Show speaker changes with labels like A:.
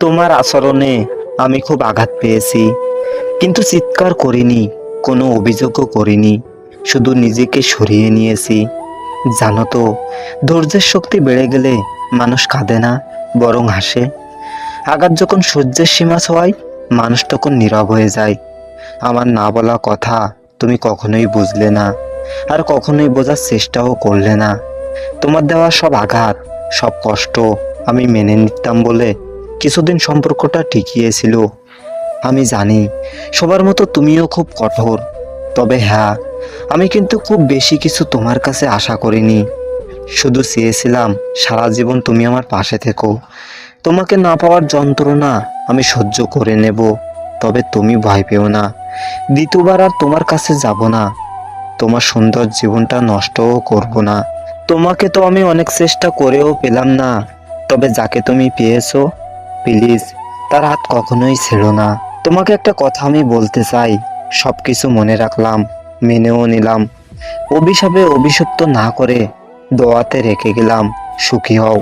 A: তোমার আচরণে আমি খুব আঘাত পেয়েছি। কিন্তু চিৎকার করিনি, কোনো অভিযোগও করিনি, শুধু নিজেকে সরিয়ে নিয়েছি। জানো তো, ধৈর্যের শক্তি বেড়ে গেলে মানুষ কাঁদে না, বরং হাসে। আঘাত যখন সূর্যের সীমা ছোঁয়ায় মানুষ তখন নীরব হয়ে যায়। আমার না বলা কথা তুমি কখনোই বুঝলে না, আর কখনোই বোঝার চেষ্টাও করলে না। তোমার দেওয়া সব আঘাত, সব কষ্ট আমি মেনে নিতাম বলে কিছুদিন সম্পর্কটা টিকিয়েছিল আমি জানি, সবার মতো তুমিও খুব কঠোর। তবে হ্যাঁ আমি কিন্তু খুব বেশি কিছু তোমার কাছে আশা করিনি। শুধু চেয়েছিলাম, সারা জীবন তুমি আমার পাশে থেকো। তোমাকে না পাওয়ার যন্ত্রণা আমি সহ্য করে নেব। তবে তুমি ভয় পেও না। দ্বিতীয়বার আর তোমার কাছে যাব না। তোমার সুন্দর জীবনটা নষ্টও করব না। তোমাকে তো আমি অনেক চেষ্টা করেও পেলাম না। তবে যাকে তুমি পেয়েছ প্লিজ, তার হাত কখনোই ছেড়ো না। তোমাকে একটা কথা আমি বলতে চাই সব কিছু মনে রাখলাম, মেনেও নিলাম। অভিশাপে অভিশপ্ত না করে দোয়াতে রেখে গেলাম, সুখী হও।